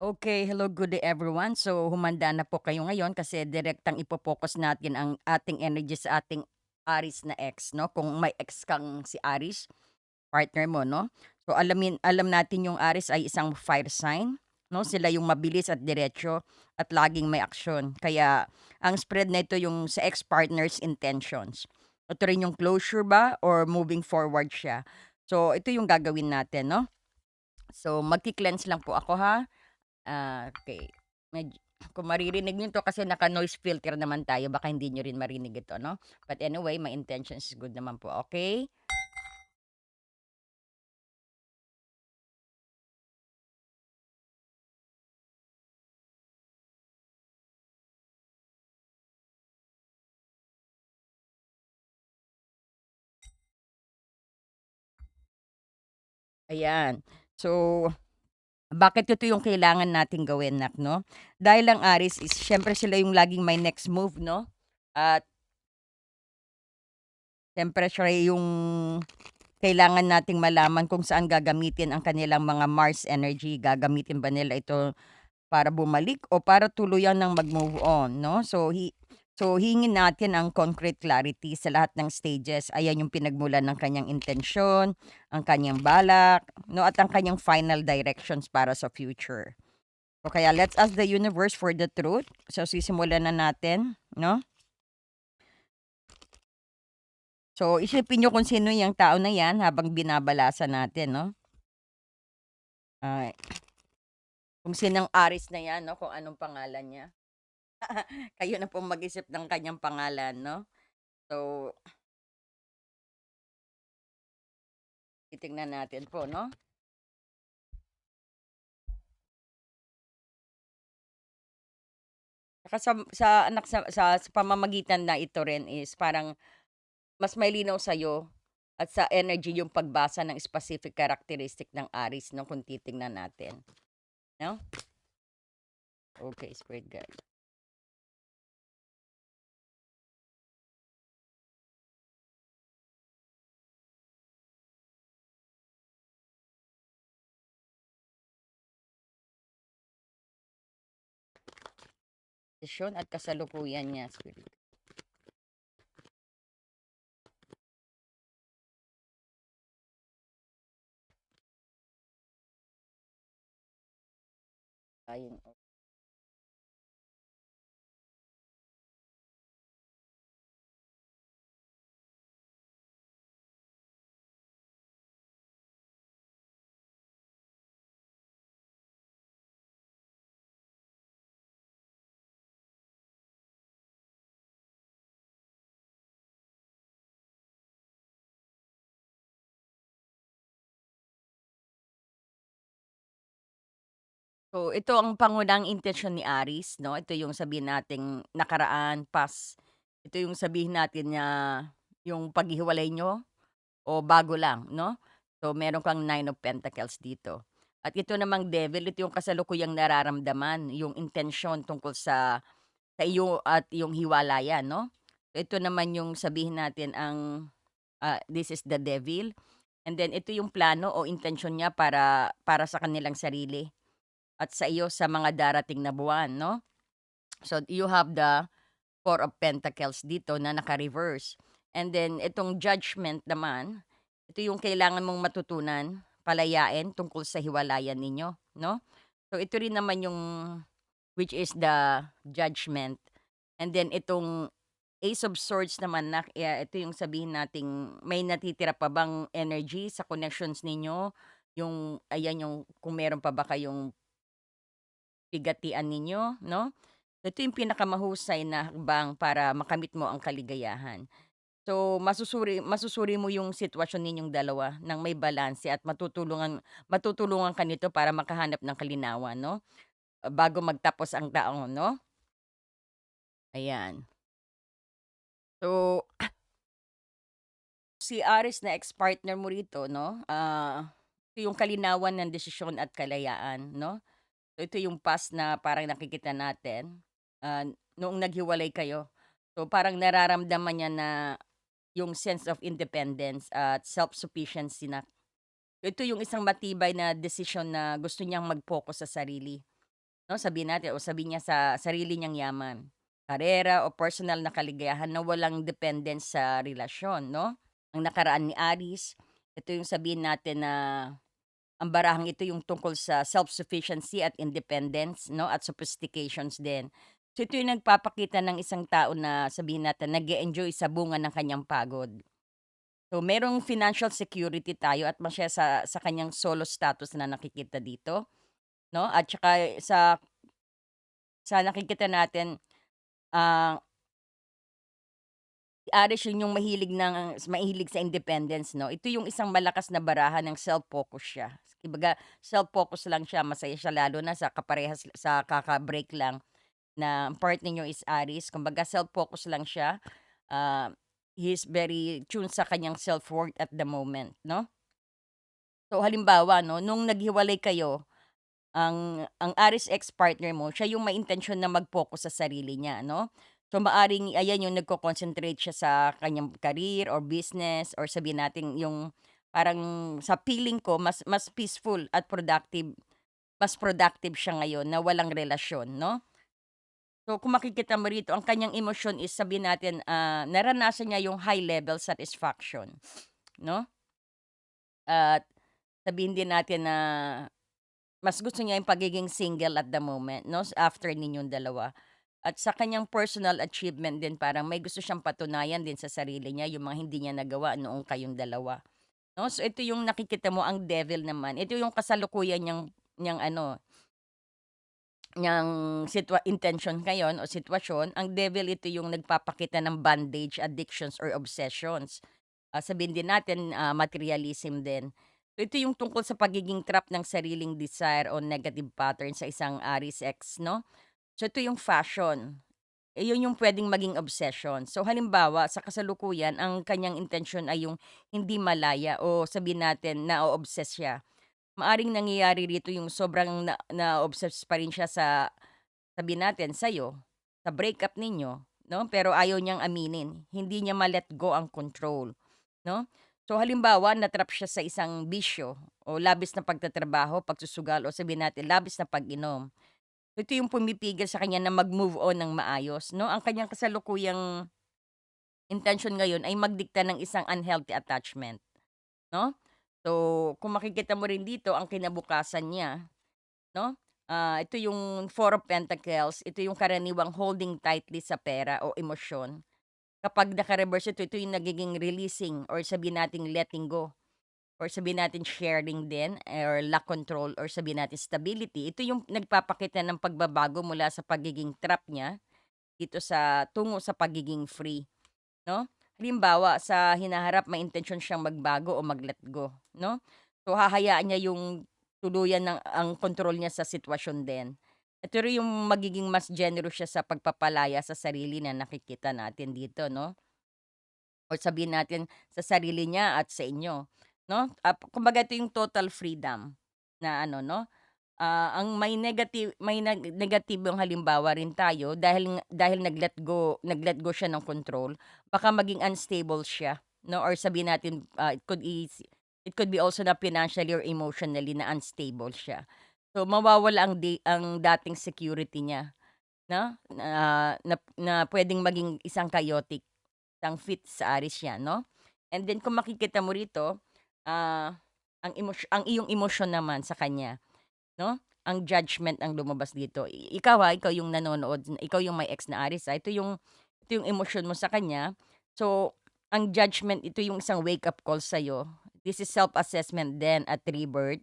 Okay, hello, good day everyone. So, humanda na po kayo ngayon kasi direktang ipo-focus natin ang ating energy sa ating Aries na ex, 'no? Kung may ex kang si Aries, partner mo, 'no? So, alamin alam natin yung Aries ay isang fire sign, 'no? Sila yung mabilis at diretso at laging may aksyon. Kaya ang spread na ito yung sa ex-partner's intentions. Ito rin yung closure ba or moving forward siya. So, ito yung gagawin natin, no? So, magki-cleanse lang po ako ha. Ah, okey. Medyo kung maririnig niyo 'to kasi naka-noise filter naman tayo baka hindi niyo rin marinig ito 'no. But anyway, my intentions is good naman po, okey? Ayan. So, bakit ito yung kailangan nating gawin nak 'no? Dahil ang Aries is siyempre sila yung laging may next move 'no, at siyempre siya yung kailangan nating malaman kung saan gagamitin ang kanilang mga Mars energy. Gagamitin ba nila ito para bumalik o para tuluyan ng mag-move on 'no? So, hi so hingin natin ang concrete clarity sa lahat ng stages. Ayan yung pinagmulan ng kanyang intensyon, ang kanyang balak 'no, at ang kanyang final directions para sa future. O kaya let's ask the universe for the truth. So, sisimulan na natin 'no? So, isipin niyo kung sino yang tao na 'yan habang binabalasa natin 'no. Ay. Kung sinong Aries na 'yan 'no, kung anong pangalan niya. Kayo na pong mag-isip ng kanyang pangalan 'no. So titingnan natin po 'no. Tsaka sa sa anak sa sa sa pamamagitan na ito rin is parang mas malinaw sa'yo at sa energy yung pagbasa ng specific characteristic ng Aries 'no, kung titingnan natin, 'no? Okey, spirit guide. Desisyon at kasalukuyan niya, spirit. Ayun, So, ito ang pangunahing intensyon ni Aries 'no, ito yung sabihin nating nakaraan, past. Ito yung sabihin natin na yung paghihiwalay niyo o bago lang 'no. So, meron kang Nine of Pentacles dito. At ito namang Devil, ito yung kasalukuyang nararamdaman, yung intensyon tungkol sa sa iyo at yung hiwalayan 'no. Ito naman yung sabihin natin ang, ah, this is the Devil, and then ito yung plano o intensyon niya para para sa kanilang sarili at sa iyo sa mga darating na buwan 'no. So, you have the Four of Pentacles dito na naka-reverse. And then itong Judgment naman, ito yung kailangan mong matutunan, palayain tungkol sa hiwalayan ninyo 'no. So, ito rin naman yung which is the Judgment. And then itong Ace of Swords naman na ya ito yung sabihin nating may natitira pa bang energy sa connections ninyo, yung ayan yung kung meron pa ba kayong pigatian ninyo 'no. Ito yung pinakamahusay na hakbang para makamit mo ang kaligayahan. So, masusuri masusuri mo yung sitwasyon ninyong dalawa ng may balanse at matutulungan matutulungan ka nito para makahanap ng kalinawan 'no, bago magtapos ang taon 'no. Ayan. So si Aries na ex-partner mo rito 'no, ah, yung kalinawan ng desisyon at kalayaan 'no. Ito yung past na parang nakikita natin, ah, noong naghiwalay kayo. So, parang nararamdaman niya na yung sense of independence at self-sufficiency na ito yung isang matibay na desisyon na gusto niyang mag-focus sa sarili. 'no, sabihin natin o sabihin niya sa sarili niyang yaman, karera o personal na kaligayahan na walang dependence sa relasyon 'no. Ang nakaraan ni Aries, ito yung sabihin natin na ang barahang ito yung tungkol sa self-sufficiency at independence 'no, at sophistications din. So, ito yung nagpapakita ng isang tao na sabihin natin nag-e-enjoy sa bunga ng kanyang pagod. So, merong financial security tayo at masaya sa sa kanyang solo status na nakikita dito 'no, at tsaka sa sa nakikita natin, ah Si Aries yun yung mahilig ng mahilig sa independence 'no. Ito yung isang malakas na barahan ng self-focus siya. Kumbaga self-focus lang siya, masaya siya lalo na sa kaparehas sa kaka-break lang na ang partner niyo is Aries. Kumbaga self-focus lang siya, ah, he is very tune sa kanyang self-worth at the moment 'no. So halimbawa 'no, nung naghiwalay kayo, ang ang Aries ex-partner mo siya yung may intensyon na mag-focus sa sarili niya 'no. So maaring ayan yung nagko-concentrate siya sa kanyang career or business or sabihin natin yung parang sa feeling ko mas mas peaceful at productive mas productive siya ngayon na walang relasyon 'no. So kung makikita mo rito ang kanyang emosyon is sabihin natin, ah, naranasan niya yung high level satisfaction 'no. At sabihin din natin na mas gusto niya yung pagiging single at the moment 'no, after ninyong dalawa. At sa kanyang personal achievement din parang may gusto siyang patunayan din sa sarili niya, yung mga hindi niya nagawa noong kayong dalawa, 'no. So ito yung nakikita mo ang devil naman, ito yung kasalukuyan niyang niyang ano niyang sitwa intention ngayon o sitwasyon. Ang devil ito yung nagpapakita ng bondage, addictions, or obsessions. Ah, sabihin din natin, ah, materialism din. So ito yung tungkol sa pagiging trap ng sariling desire o negative pattern sa isang Aries ex 'no. So ito yung fashion, eh, yun yung puwedeng maging obsession. So halimbawa sa kasalukuyan ang kanyang intensyon ay yung hindi malaya o sabihin natin na-o-obsess siya. Maaring nangyayari rito yung sobrang na na-o-obsess pa rin siya sa sabihin natin sa'yo, sa breakup ninyo 'no, pero ayaw niyang aminin. Hindi niya ma-let go ang control 'no. So halimbawa na-trap siya sa isang bisyo o labis na pagtatrabaho, pagsusugal o sabihin natin labis na pag-inom. Ito yung pumipigil sa kanya na mag-move on ng maayos 'no. Ang kanyang kasalukuyang intensyon ngayon ay magdikta ng isang unhealthy attachment 'no. So, kung makikita mo rin dito ang kinabukasan niya 'no, ah, ito yung Four of Pentacles, ito yung karaniwang holding tightly sa pera o emosyon. Kapag naka-reverse ito, ito yung nagiging releasing or sabihin nating letting go. Or sabihin natin sharing din or lack control or sabihin natin stability, ito yung nagpapakita ng pagbabago mula sa pagiging trap niya dito sa tungo sa pagiging free, 'no. Halimbawa, sa hinaharap may intensyon siyang magbago o mag-let go, 'no. So, hahayaan niya yung tuluyan ng ang kontrol niya sa sitwasyon din. Ito rin yung magiging mas generous siya sa pagpapalaya sa sarili na nakikita natin dito, 'no. Or sabihin natin sa sarili niya at sa inyo, 'no? Ah, kumbaga ito yung total freedom na ano 'no, ah, ang may negative may neg negatibong halimbawa rin tayo dahil dahil nag-let go nag-let go siya ng control, baka maging unstable siya 'no or sabihin natin, ah, it could is it could be also na financially or emotionally na unstable siya. So, mawawala ang di ang dating security niya 'no, na na na puwedeng maging isang chaotic, isang fit sa Aries yan 'no. And then kung makikita mo rito, ah, ang emosyo ang iyong emosyon naman sa kanya 'no, ang judgment ang lumabas dito. Ikaw, ah, ikaw yung nanonood, ikaw yung may ex na Aries, ah, ito yung ito yung emosyon mo sa kanya. So, ang judgment ito yung isang wake up call sa'yo. This is self-assessment then at rebirth.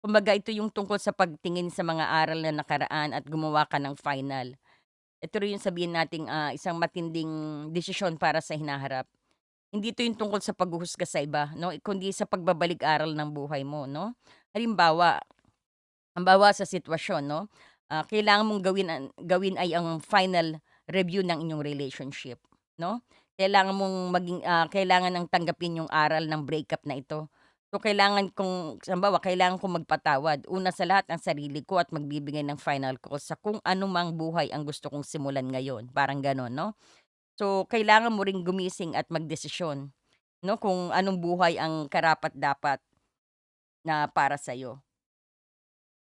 Kumbaga ito yung tungkol sa pagtingin sa mga aral na nakaraan at gumawa ka ng final. Ito rin yung sabihin nating, ah, isang matinding desisyon para sa hinaharap. Hindi ito yung tungkol sa paghuhusga sa iba 'no, kundi sa pagbabalik-aral ng buhay mo 'no. Halimbawa halimbawa sa sitwasyon 'no, ah, kailangan mong gawin gawin ay ang final review ng inyong relationship 'no. Kailangan mong maging, ah, kailangan ng tanggapin yung aral ng breakup na ito. So, kailangan kong halimbawa, kailangan kong magpatawad. Una sa lahat ang sarili ko at magbibigay ng final call sa kung ano mang buhay ang gusto kong simulan ngayon, parang gano'n 'no. So, kailangan mo ring gumising at magdesisyon 'no, kung anong buhay ang karapat-dapat na para sa'yo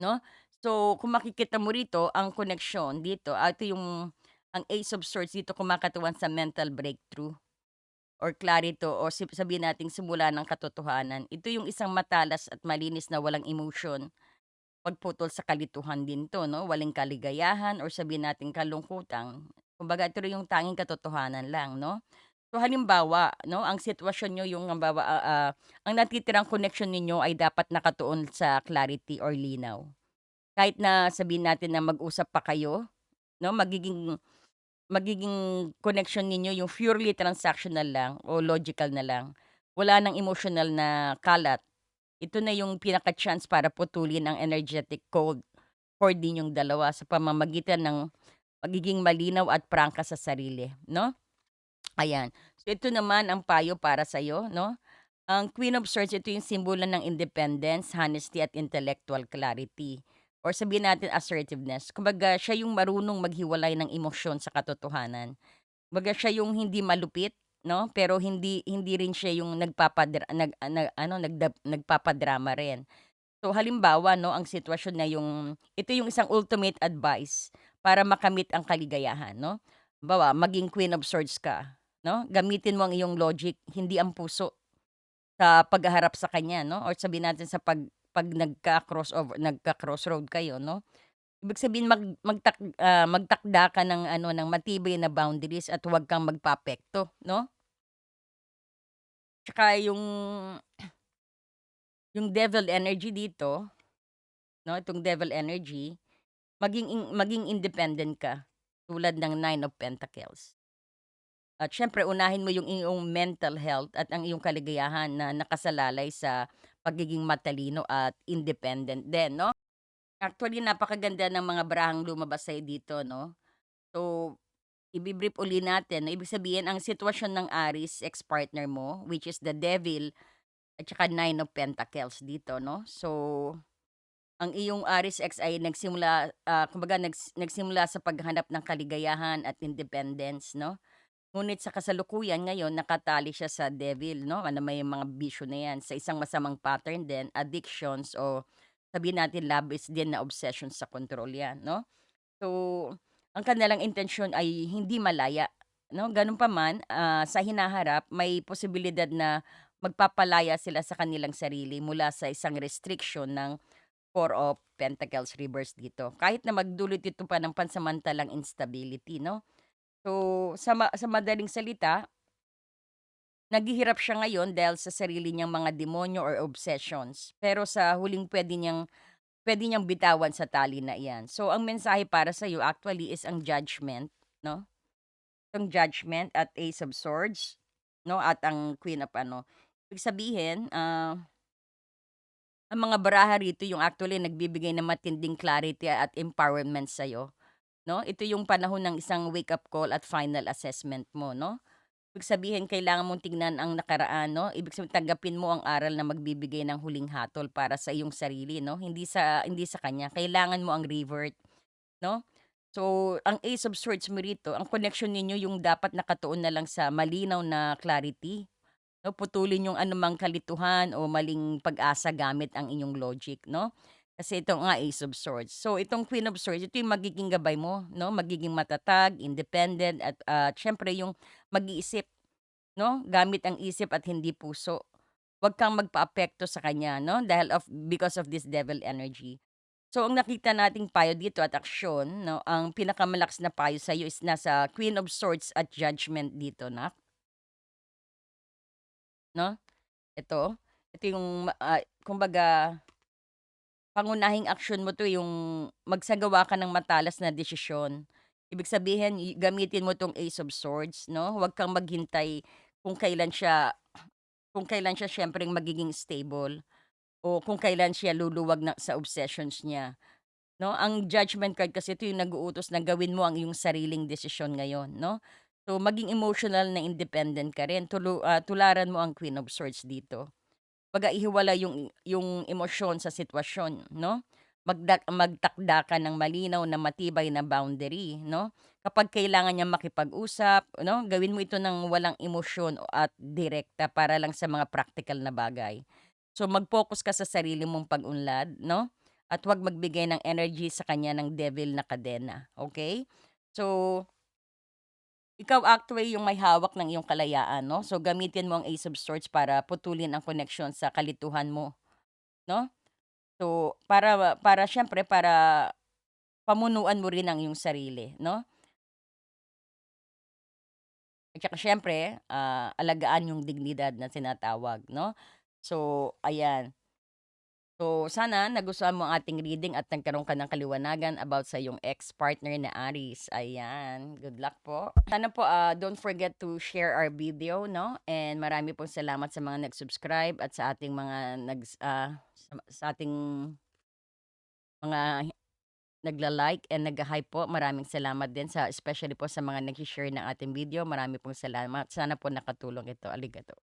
'no. So, kung makikita mo rito ang koneksyon dito, ah, ito yung ang Ace of Swords dito kumakatawan sa mental breakthrough or clarity o sabihin nating simula ng katotohanan. Ito yung isang matalas at malinis na walang emotion, pagputol sa kalituhan din 'to 'no, walang kaligayahan or sabihin nating kalungkutan. Kumbaga ito yung tanging katotohanan lang 'no. So, halimbawa 'no, ang sitwasyon niyo yung halimbawa, ah, ah, ang natitirang koneksyon ninyo ay dapat nakatuon sa clarity or linaw. Kahit na sabihin natin na mag-usap pa kayo 'no, magiging magiging connection ninyo yung purely transactional lang o logical na lang. Wala ng emotional na kalat. Ito na yung pinaka-chance para putulin ang energetic code cord ninyong dalawa sa pamamagitan ng pagiging malinaw at prangka sa sarili 'no. Ayan. So, ito naman ang payo para sa'yo 'no. Ang Queen of Swords ito yung simbolo ng independence, honesty at intellectual clarity or sabihin natin assertiveness. Kumbaga siya yung marunong maghiwalay ng emosyon sa katotohanan. Kumbaga siya yung hindi malupit 'no, pero hindi hindi rin siya yung nagpapadra nag nag ano nagdab nagpapadrama rin. So, halimbawa 'no, ang sitwasyon na yung ito yung isang ultimate advice para makamit ang kaligayahan 'no. Halimbawa, maging Queen of Swords ka 'no, gamitin mo ang iyong logic, hindi ang puso sa paghaharap sa kanya 'no, or sabihin natin sa pag 'pag nagka-crossover nagka-crossroad kayo 'no. Ibig sabihin mag magtak ah, magtakda ka ng ano, ng matibay na boundaries at huwag kang magpaapekto 'no. Tsaka yung yung devil energy dito 'no, itong devil energy, maging in maging independent ka tulad ng Nine of Pentacles. At siyempre unahin mo yung iyong mental health at ang iyong kaligayahan na nakasalalay sa pagiging matalino at independent din 'no. Actually napakaganda ng mga barahang lumabas sa'yo dito 'no. So, ibi-brief uli natin 'no, ibig sabihin ang sitwasyon ng Aries, ex-partner mo, which is the Devil at saka Nine of Pentacles dito 'no. So, ang iyong Aries ex ay nagsimula, ah, kumbaga nags nagsimula sa paghahanap ng kaligayahan at independence 'no. Ngunit sa kasalukuyan ngayon nakatali siya sa Devil 'no, ano may mga bisyo na 'yan sa isang masamang pattern din, addictions o sabihin natin labis din na obsession sa kontrol 'yan 'no. So, ang kanilang intensyon ay hindi malaya 'no, gano'n pa man, ah, sa hinaharap may posibilidad na magpapalaya sila sa kanilang sarili mula sa isang restriction ng Four of Pentacles reverse dito. Kahit na magdulot ito pa ng pansamantalang instability 'no. So, sa ma sa madaling salita naghihirap siya ngayon dahil sa sarili niyang mga demonyo or obsessions. Pero sa huling puwede niyang puwede niyang bitawan sa tali na iyan. So, ang mensahe para sa'yo actually is ang Judgment 'no. Ang Judgment at Ace of Swords 'no, at ang Queen of ano. Ibig sabihin, ah ang mga baraha rito yung actually nagbibigay ng matinding clarity at empowerment sa'yo 'no. Ito yung panahon ng isang wake-up call at final assessment mo 'no. Ibig sabihin kailangan mong tingnan ang nakaraan 'no, ibig sabihin tanggapin mo ang aral na magbibigay ng huling hatol para sa iyong sarili 'no, hindi sa hindi sa kanya. Kailangan mo ang revert 'no. So, ang Ace of Swords mo rito, ang connection ninyo yung dapat nakatuon na lang sa malinaw na clarity 'no, putulin yung anumang kalituhan o maling pag-asa gamit ang inyong logic 'no. Kasi ito nga Ace of Swords. So, itong Queen of Swords, ito yung magiging gabay mo 'no, magiging matatag, independent at, ah, siyempre yung mag-iisip 'no, gamit ang isip at hindi puso. Huwag kang magpaapekto sa kanya 'no, dahil of because of this devil energy. So, ang nakita nating payo dito at aksyon 'no, ang pinakamalakas na payo sa'yo is nasa Queen of Swords at Judgment dito nak. 'No, ito, ito yung ah, kumbaga pangunahing aksyon mo 'to yung magsagawa ka ng matalas na desisyon. Ibig sabihin gamitin mo 'tong Ace of Swords 'no, huwag kang maghintay kung kailan siya kung kailan siya siyempre magiging stable o kung kailan siya luluwag na sa obsessions niya 'no. Ang Judgment card kasi ito yung nag-uutos na gawin mo ang iyong sariling desisyon ngayon 'no. So, maging emotional na independent ka rin, tulu ah, tularan mo ang Queen of Swords dito. Kumbaga ihiwalay yung yung emosyon sa sitwasyon 'no. Magdak magtakda ka ng malinaw na matibay na boundary 'no. Kapag kailangan niyang makipag-usap 'no, gawin mo ito ng walang emosyon at direkta para lang sa mga praktikal na bagay. So, mag-focus ka sa sarili mong pag-unlad 'no, at 'wag magbigay ng energy sa kanya ng devil na kadena, okey? So ikaw actually yung may hawak ng iyong kalayaan 'no, so gamitin mo ang Ace of Swords para putulin ang koneksyon sa kalituhan mo, 'no? So, para para siyempre para pamunuan mo rin ang iyong sarili, 'no? At saka siyempre, ah, alagaan yung dignidad na tinatawag 'no. So, ayan. So, sana nagustuhan mo ang ating reading at nagkaroon ka ng kaliwanagan about sa iyong ex-partner na Aries, ayan. Good luck po. Sana po, ah, don't forget to share our video 'no, and marami pong salamat sa mga nag-subscribe at sa ating mga nags ah, sa sa ating mga nagla-like and nagha-hype po. Maraming salamat din sa especially po sa mga nagshi-share ng ating video. Marami pong salamat. Sana po nakatulong ito. Arigato.